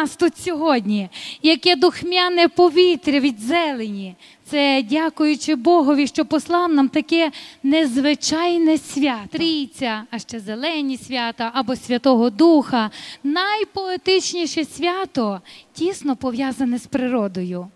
нас тут сьогодні, яке духмяне повітря від зелені. Це дякуючи Богові, що послав нам таке незвичайне свято. Трійця, а ще зелені свята або Святого Духа. Найпоетичніше свято тісно пов'язане з природою.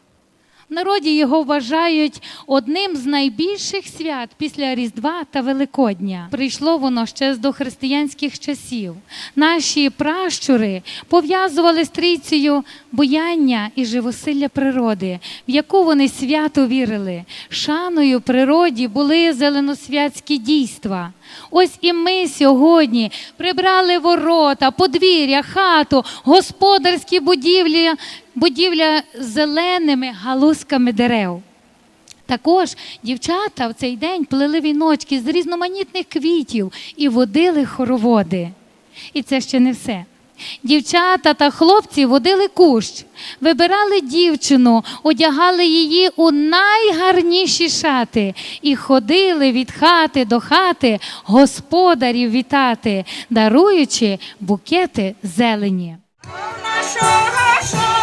Народі його вважають одним з найбільших свят після Різдва та Великодня. Прийшло воно ще з дохристиянських часів. Наші пращури пов'язували з трійцею буяння і живосилля природи, в яку вони свято вірили. Шаною природі були зеленосвятські дійства. Ось і ми сьогодні прибрали ворота, подвір'я, хату, господарські будівлі, будівля з зеленими галузками дерев. Також дівчата в цей день плели віночки з різноманітних квітів і водили хороводи. І це ще не все. Дівчата та хлопці водили кущ, вибирали дівчину, одягали її у найгарніші шати і ходили від хати до хати господарів вітати, даруючи букети зелені. Нашого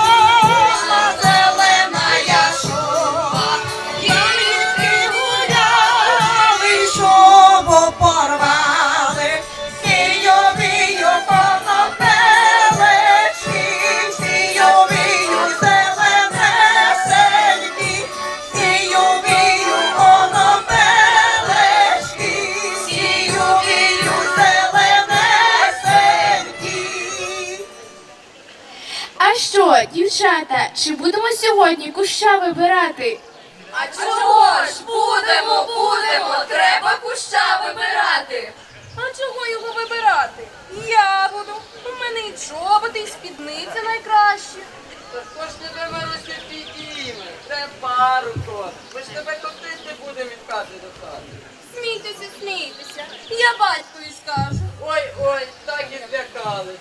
дівчата, чи будемо сьогодні куща вибирати? А чого ж будемо, будемо, треба куща вибирати. А чого його вибирати? Я буду. У мене і чоботи, і спідниця найкращі. Та ж не вивелися підійми, це парко. Ми ж тебе котити будемо від хати до хати. Смійтеся, смійтеся. Я батькові скажу. Ой, ой, так і злякались.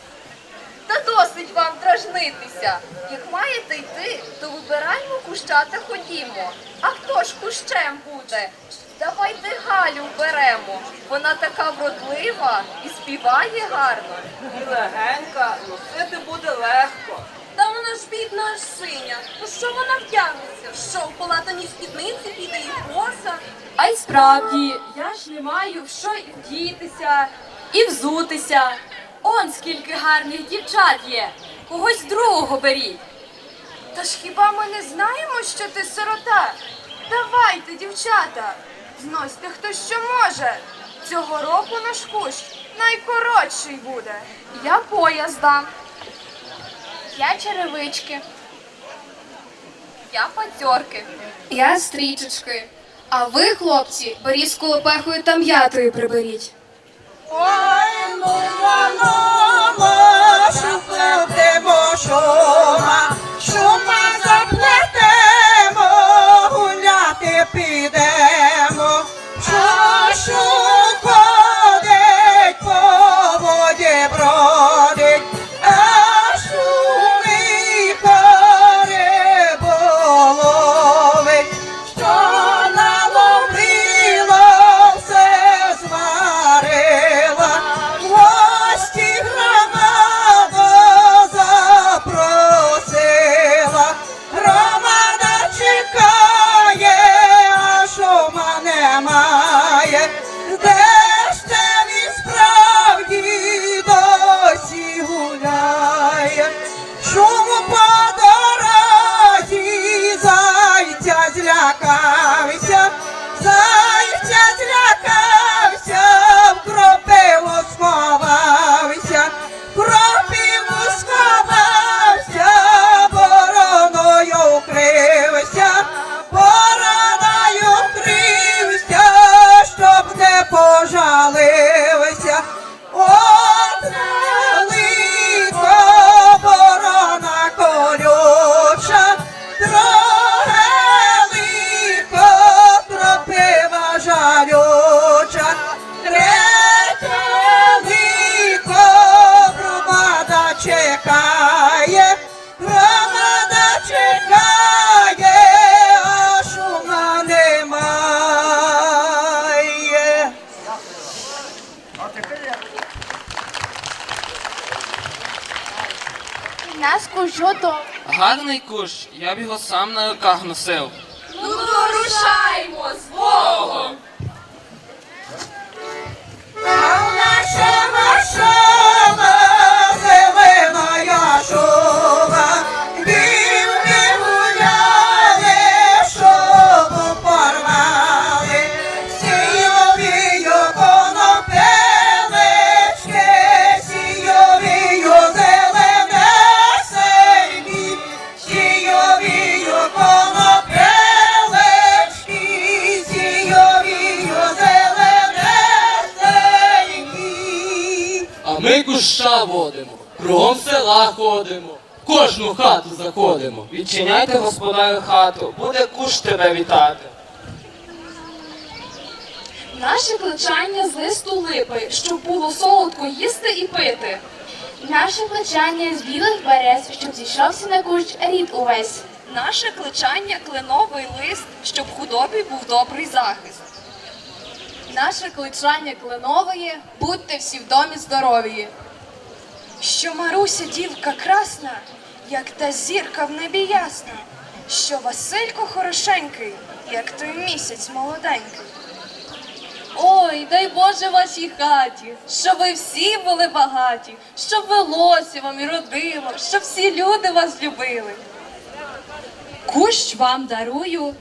Та досить вам дражнитися. Як маєте йти, то вибираємо куща та ходімо. А хто ж кущем буде? Давайте Галю беремо. Вона така вродлива і співає гарно. І легенька, носити буде легко. Та вона ж бідна аж синя. Ну що вона втягнеться? Що в полатаній спідниці піде і коса? А й справді, я ж не маю в що і вдітися, і взутися. Он скільки гарних дівчат є. Когось другого беріть. Та ж хіба ми не знаємо, що ти сирота? Давайте, дівчата, зносьте хто що може. Цього року наш кущ найкоротший буде. Я пояс дам. Я черевички, Я пацьорки. я стрічечки. А ви, хлопці, беріть з колопехою та м'ятою приберіть. Ой, ну воно кущ готов. Гарний куш, я б його сам на руках носив. Ну то рушаймо з Богом! Ми куща водимо, кругом села ходимо, в кожну хату заходимо. Відчиняйте, господарю, хату, буде кущ тебе вітати. Наше кличання з листу липи, щоб було солодко їсти і пити. Наше кличання з білих берез, щоб зійшовся на кущ рід увесь. Наше кличання кленовий лист, щоб худобі був добрий захист. Наше кличання кленової, будьте всі в домі здорові. Що Маруся дівка красна, як та зірка в небі ясна, що Василько хорошенький, як той місяць молоденький. Ой, дай Боже вашій хаті, щоб ви всі були багаті, щоб велося вам і родило, щоб всі люди вас любили. Кущ вам дарую,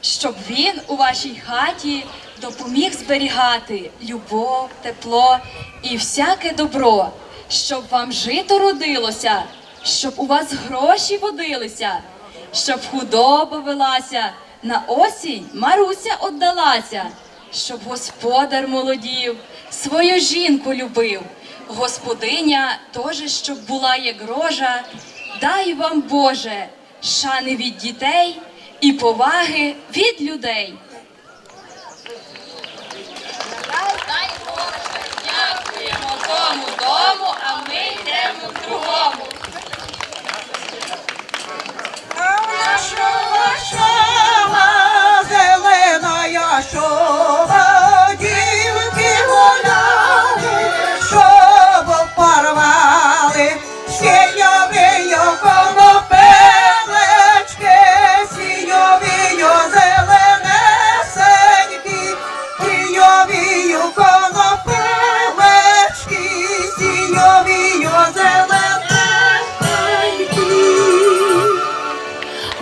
щоб він у вашій хаті допоміг зберігати любов, тепло і всяке добро, щоб вам жито родилося, щоб у вас гроші водилися, щоб худоба велася, на осінь Маруся отдалася, щоб господар молодів, свою жінку любив, господиня теж, щоб була як рожа, дай вам Боже, шани від дітей і поваги від людей.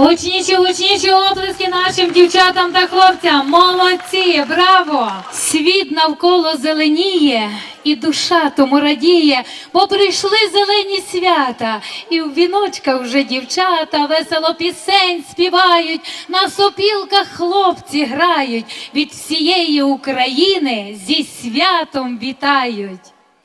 Гучніші, гучніші оплески нашим дівчатам та хлопцям. Молодці, браво! Світ навколо зеленіє, і душа тому радіє, бо прийшли зелені свята, і в віночках вже дівчата весело пісень співають, на сопілках хлопці грають, від всієї України зі святом вітають.